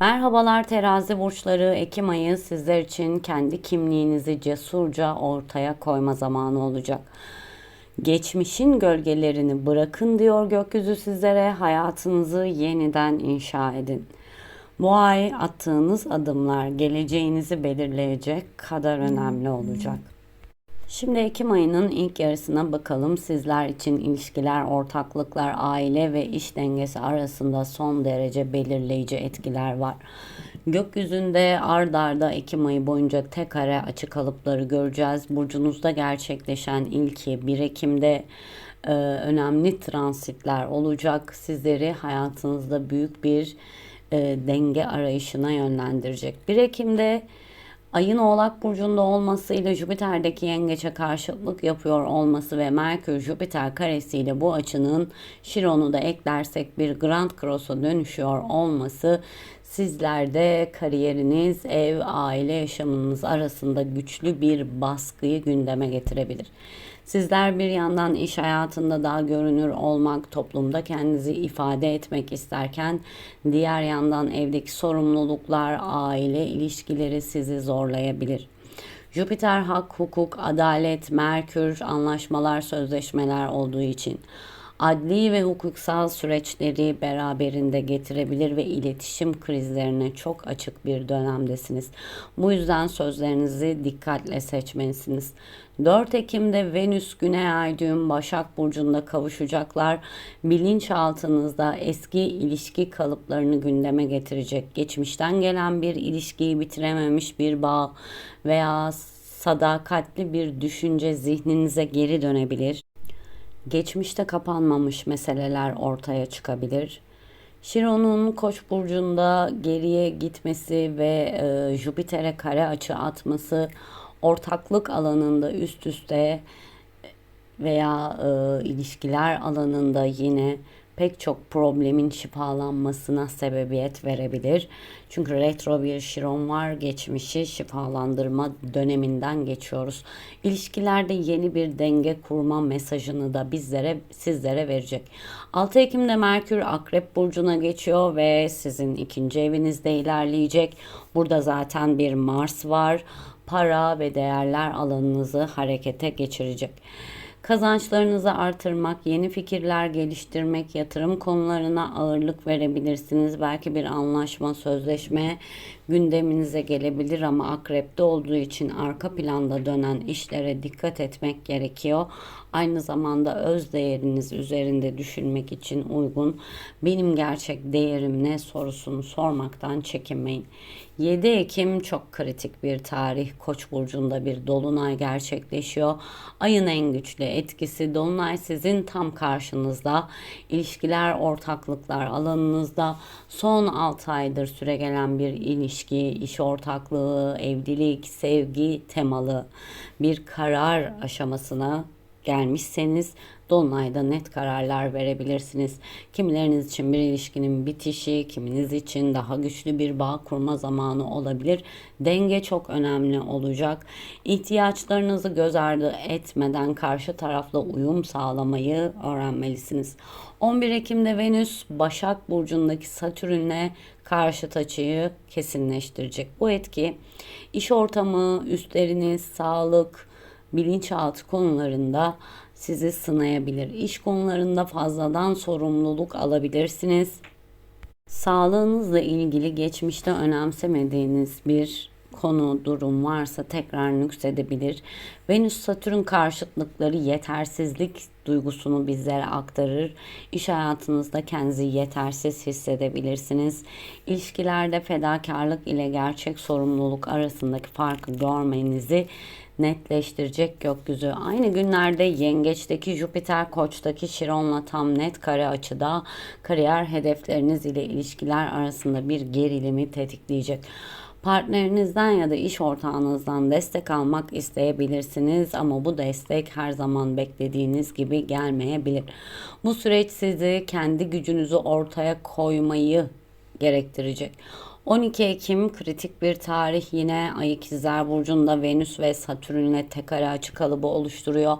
Merhabalar terazi burçları Ekim ayı sizler için kendi kimliğinizi cesurca ortaya koyma zamanı olacak. Geçmişin gölgelerini bırakın diyor gökyüzü sizlere hayatınızı yeniden inşa edin. Bu ay attığınız adımlar geleceğinizi belirleyecek kadar önemli olacak. Şimdi Ekim ayının ilk yarısına bakalım. Sizler için ilişkiler, ortaklıklar, aile ve iş dengesi arasında son derece belirleyici etkiler var. Gökyüzünde ard arda Ekim ayı boyunca tek kare açık kalıpları göreceğiz. Burcunuzda gerçekleşen ilki 1 Ekim'de e, önemli transitler olacak. Sizleri hayatınızda büyük bir e, denge arayışına yönlendirecek. 1 Ekim'de Ayın Oğlak Burcu'nda olmasıyla Jüpiter'deki yengeçe karşıtlık yapıyor olması ve Merkür Jüpiter karesiyle bu açının Şiron'u da eklersek bir Grand Cross'a dönüşüyor olması sizlerde kariyeriniz, ev, aile yaşamınız arasında güçlü bir baskıyı gündeme getirebilir. Sizler bir yandan iş hayatında daha görünür olmak, toplumda kendinizi ifade etmek isterken diğer yandan evdeki sorumluluklar, aile ilişkileri sizi zorlayabilir. Jüpiter hak, hukuk, adalet, Merkür, anlaşmalar, sözleşmeler olduğu için adli ve hukuksal süreçleri beraberinde getirebilir ve iletişim krizlerine çok açık bir dönemdesiniz. Bu yüzden sözlerinizi dikkatle seçmelisiniz. 4 Ekim'de Venüs Güney Ay düğüm Başak Burcu'nda kavuşacaklar. Bilinçaltınızda eski ilişki kalıplarını gündeme getirecek. Geçmişten gelen bir ilişkiyi bitirememiş bir bağ veya sadakatli bir düşünce zihninize geri dönebilir geçmişte kapanmamış meseleler ortaya çıkabilir. Şiron'un Koç burcunda geriye gitmesi ve e, Jüpiter'e kare açı atması ortaklık alanında üst üste veya e, ilişkiler alanında yine pek çok problemin şifalanmasına sebebiyet verebilir. Çünkü retro bir şiron var. Geçmişi şifalandırma döneminden geçiyoruz. İlişkilerde yeni bir denge kurma mesajını da bizlere sizlere verecek. 6 Ekim'de Merkür Akrep burcuna geçiyor ve sizin ikinci evinizde ilerleyecek. Burada zaten bir Mars var. Para ve değerler alanınızı harekete geçirecek. Kazançlarınızı artırmak, yeni fikirler geliştirmek, yatırım konularına ağırlık verebilirsiniz. Belki bir anlaşma, sözleşme gündeminize gelebilir ama akrepte olduğu için arka planda dönen işlere dikkat etmek gerekiyor. Aynı zamanda öz değeriniz üzerinde düşünmek için uygun. Benim gerçek değerim ne sorusunu sormaktan çekinmeyin. 7 Ekim çok kritik bir tarih. Koç burcunda bir dolunay gerçekleşiyor. Ayın en güçlü etkisi dolunay sizin tam karşınızda. İlişkiler, ortaklıklar alanınızda son 6 aydır süre gelen bir ilişki, iş ortaklığı, evlilik, sevgi temalı bir karar aşamasına gelmişseniz Dolunay'da net kararlar verebilirsiniz. Kimileriniz için bir ilişkinin bitişi, kiminiz için daha güçlü bir bağ kurma zamanı olabilir. Denge çok önemli olacak. İhtiyaçlarınızı göz ardı etmeden karşı tarafla uyum sağlamayı öğrenmelisiniz. 11 Ekim'de Venüs Başak Burcu'ndaki Satürn'le karşıt açıyı kesinleştirecek. Bu etki iş ortamı, üstleriniz, sağlık, bilinçaltı konularında sizi sınayabilir. İş konularında fazladan sorumluluk alabilirsiniz. Sağlığınızla ilgili geçmişte önemsemediğiniz bir konu, durum varsa tekrar nüksedebilir. Venüs Satürn karşıtlıkları yetersizlik duygusunu bizlere aktarır. İş hayatınızda kendinizi yetersiz hissedebilirsiniz. İlişkilerde fedakarlık ile gerçek sorumluluk arasındaki farkı görmenizi netleştirecek gökyüzü. Aynı günlerde Yengeç'teki Jüpiter Koç'taki Şiron'la tam net kare açıda kariyer hedefleriniz ile ilişkiler arasında bir gerilimi tetikleyecek. Partnerinizden ya da iş ortağınızdan destek almak isteyebilirsiniz ama bu destek her zaman beklediğiniz gibi gelmeyebilir. Bu süreç sizi kendi gücünüzü ortaya koymayı gerektirecek. 12 Ekim kritik bir tarih yine Ay İkizler Burcu'nda Venüs ve Satürn'le tek ara açı kalıbı oluşturuyor.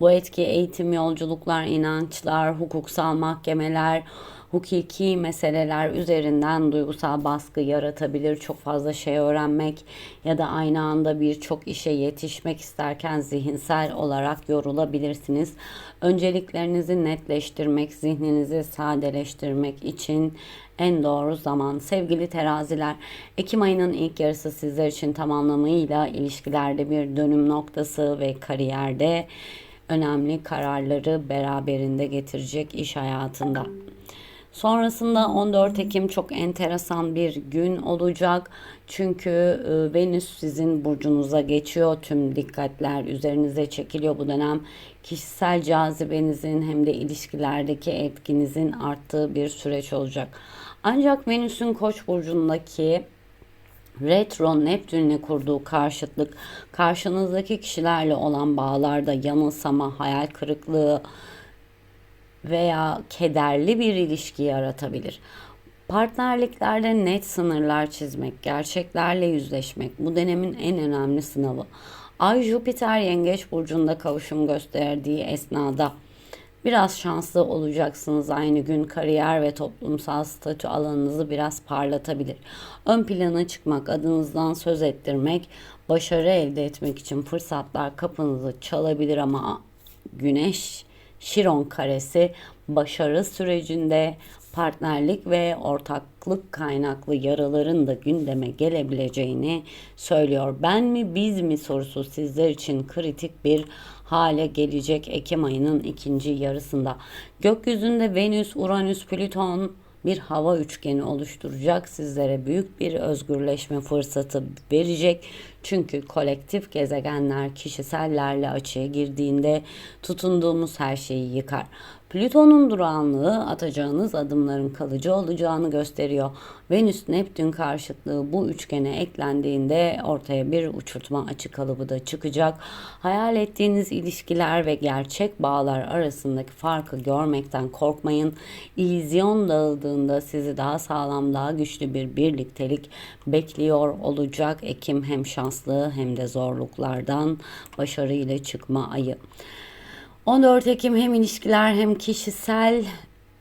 Bu etki eğitim, yolculuklar, inançlar, hukuksal mahkemeler, hukuki meseleler üzerinden duygusal baskı yaratabilir. Çok fazla şey öğrenmek ya da aynı anda birçok işe yetişmek isterken zihinsel olarak yorulabilirsiniz. Önceliklerinizi netleştirmek, zihninizi sadeleştirmek için en doğru zaman. Sevgili teraziler, Ekim ayının ilk yarısı sizler için tamamlamıyla ilişkilerde bir dönüm noktası ve kariyerde önemli kararları beraberinde getirecek iş hayatında. Sonrasında 14 Ekim çok enteresan bir gün olacak. Çünkü e, Venüs sizin burcunuza geçiyor. Tüm dikkatler üzerinize çekiliyor bu dönem. Kişisel cazibenizin hem de ilişkilerdeki etkinizin arttığı bir süreç olacak. Ancak Venüs'ün Koç burcundaki Retro Neptün'le kurduğu karşıtlık karşınızdaki kişilerle olan bağlarda yanılsama, hayal kırıklığı veya kederli bir ilişki yaratabilir. Partnerliklerde net sınırlar çizmek, gerçeklerle yüzleşmek bu dönemin en önemli sınavı. Ay Jüpiter Yengeç burcunda kavuşum gösterdiği esnada Biraz şanslı olacaksınız aynı gün kariyer ve toplumsal statü alanınızı biraz parlatabilir. Ön plana çıkmak, adınızdan söz ettirmek, başarı elde etmek için fırsatlar kapınızı çalabilir ama Güneş Şiron karesi başarı sürecinde partnerlik ve ortaklık kaynaklı yaraların da gündeme gelebileceğini söylüyor. Ben mi biz mi sorusu sizler için kritik bir hale gelecek Ekim ayının ikinci yarısında. Gökyüzünde Venüs, Uranüs, Plüton bir hava üçgeni oluşturacak. Sizlere büyük bir özgürleşme fırsatı verecek. Çünkü kolektif gezegenler kişisellerle açığa girdiğinde tutunduğumuz her şeyi yıkar. Plüton'un durağanlığı atacağınız adımların kalıcı olacağını gösteriyor. Venüs Neptün karşıtlığı bu üçgene eklendiğinde ortaya bir uçurtma açık kalıbı da çıkacak. Hayal ettiğiniz ilişkiler ve gerçek bağlar arasındaki farkı görmekten korkmayın. İllüzyon dağıldığında sizi daha sağlam, daha güçlü bir birliktelik bekliyor olacak. Ekim hem şanslı hem de zorluklardan başarıyla çıkma ayı. 14 Ekim hem ilişkiler hem kişisel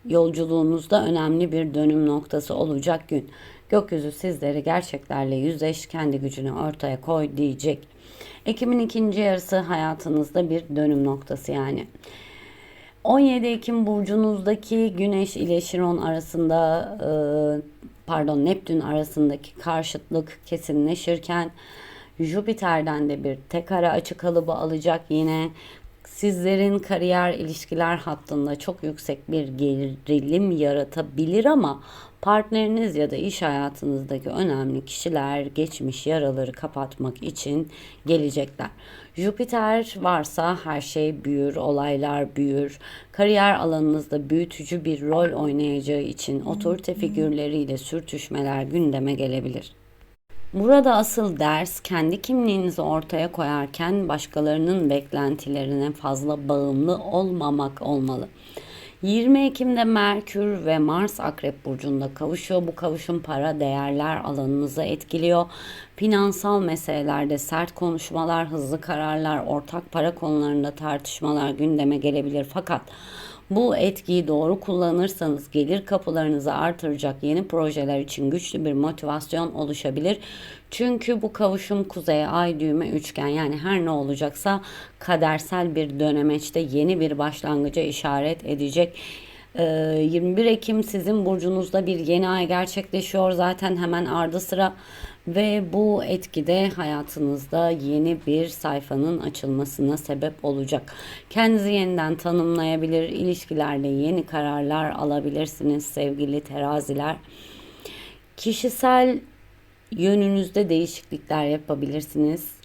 yolculuğunuzda önemli bir dönüm noktası olacak gün. Gökyüzü sizleri gerçeklerle yüzleş, kendi gücünü ortaya koy diyecek. Ekim'in ikinci yarısı hayatınızda bir dönüm noktası yani. 17 Ekim burcunuzdaki Güneş ile Şiron arasında e, pardon Neptün arasındaki karşıtlık kesinleşirken Jüpiter'den de bir tek açık kalıbı alacak yine sizlerin kariyer ilişkiler hattında çok yüksek bir gerilim yaratabilir ama partneriniz ya da iş hayatınızdaki önemli kişiler geçmiş yaraları kapatmak için gelecekler. Jüpiter varsa her şey büyür, olaylar büyür. Kariyer alanınızda büyütücü bir rol oynayacağı için otorite figürleriyle sürtüşmeler gündeme gelebilir. Burada asıl ders kendi kimliğinizi ortaya koyarken başkalarının beklentilerine fazla bağımlı olmamak olmalı. 20 Ekim'de Merkür ve Mars Akrep Burcu'nda kavuşuyor. Bu kavuşum para değerler alanınızı etkiliyor. Finansal meselelerde sert konuşmalar, hızlı kararlar, ortak para konularında tartışmalar gündeme gelebilir. Fakat bu etkiyi doğru kullanırsanız gelir kapılarınızı artıracak yeni projeler için güçlü bir motivasyon oluşabilir. Çünkü bu kavuşum kuzey ay düğme üçgen yani her ne olacaksa kadersel bir dönemeçte yeni bir başlangıca işaret edecek. 21 Ekim sizin burcunuzda bir yeni ay gerçekleşiyor. Zaten hemen ardı sıra ve bu etkide hayatınızda yeni bir sayfanın açılmasına sebep olacak. Kendinizi yeniden tanımlayabilir, ilişkilerde yeni kararlar alabilirsiniz sevgili teraziler. Kişisel yönünüzde değişiklikler yapabilirsiniz.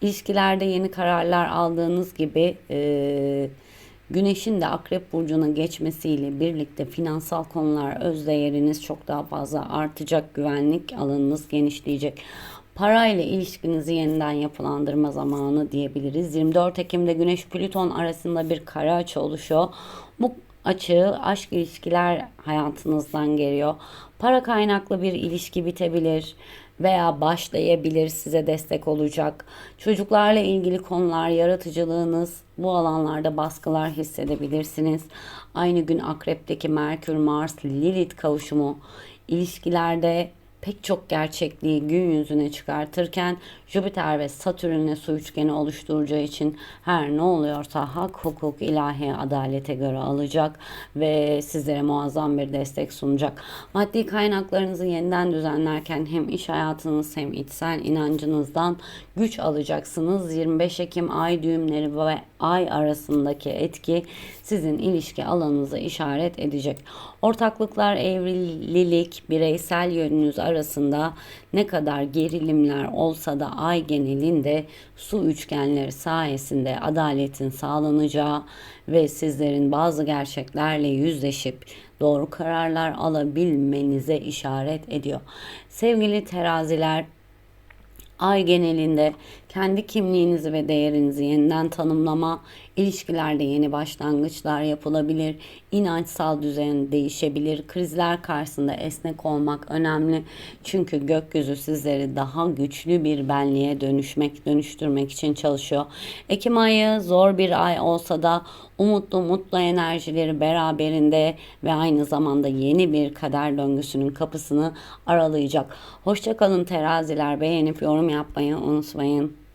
İlişkilerde yeni kararlar aldığınız gibi e, Güneşin de Akrep Burcu'na geçmesiyle birlikte finansal konular öz değeriniz çok daha fazla artacak. Güvenlik alanınız genişleyecek. Parayla ilişkinizi yeniden yapılandırma zamanı diyebiliriz. 24 Ekim'de Güneş Plüton arasında bir kare açı oluşuyor. Bu açığı aşk ilişkiler hayatınızdan geliyor. Para kaynaklı bir ilişki bitebilir veya başlayabilir size destek olacak. Çocuklarla ilgili konular, yaratıcılığınız bu alanlarda baskılar hissedebilirsiniz. Aynı gün Akrep'teki Merkür, Mars, Lilith kavuşumu ilişkilerde pek çok gerçekliği gün yüzüne çıkartırken Jüpiter ve Satürn'le su üçgeni oluşturacağı için her ne oluyorsa hak, hukuk, ilahi adalete göre alacak ve sizlere muazzam bir destek sunacak. Maddi kaynaklarınızı yeniden düzenlerken hem iş hayatınız hem içsel inancınızdan güç alacaksınız. 25 Ekim ay düğümleri ve ay arasındaki etki sizin ilişki alanınızı işaret edecek. Ortaklıklar, evlilik, bireysel yönünüz arasında ne kadar gerilimler olsa da ay genelinde su üçgenleri sayesinde adaletin sağlanacağı ve sizlerin bazı gerçeklerle yüzleşip doğru kararlar alabilmenize işaret ediyor. Sevgili teraziler, Ay genelinde kendi kimliğinizi ve değerinizi yeniden tanımlama, ilişkilerde yeni başlangıçlar yapılabilir, inançsal düzen değişebilir, krizler karşısında esnek olmak önemli. Çünkü gökyüzü sizleri daha güçlü bir benliğe dönüşmek, dönüştürmek için çalışıyor. Ekim ayı zor bir ay olsa da umutlu, mutlu enerjileri beraberinde ve aynı zamanda yeni bir kader döngüsünün kapısını aralayacak. Hoşçakalın teraziler. Beğenip yorum yapmayı unutmayın.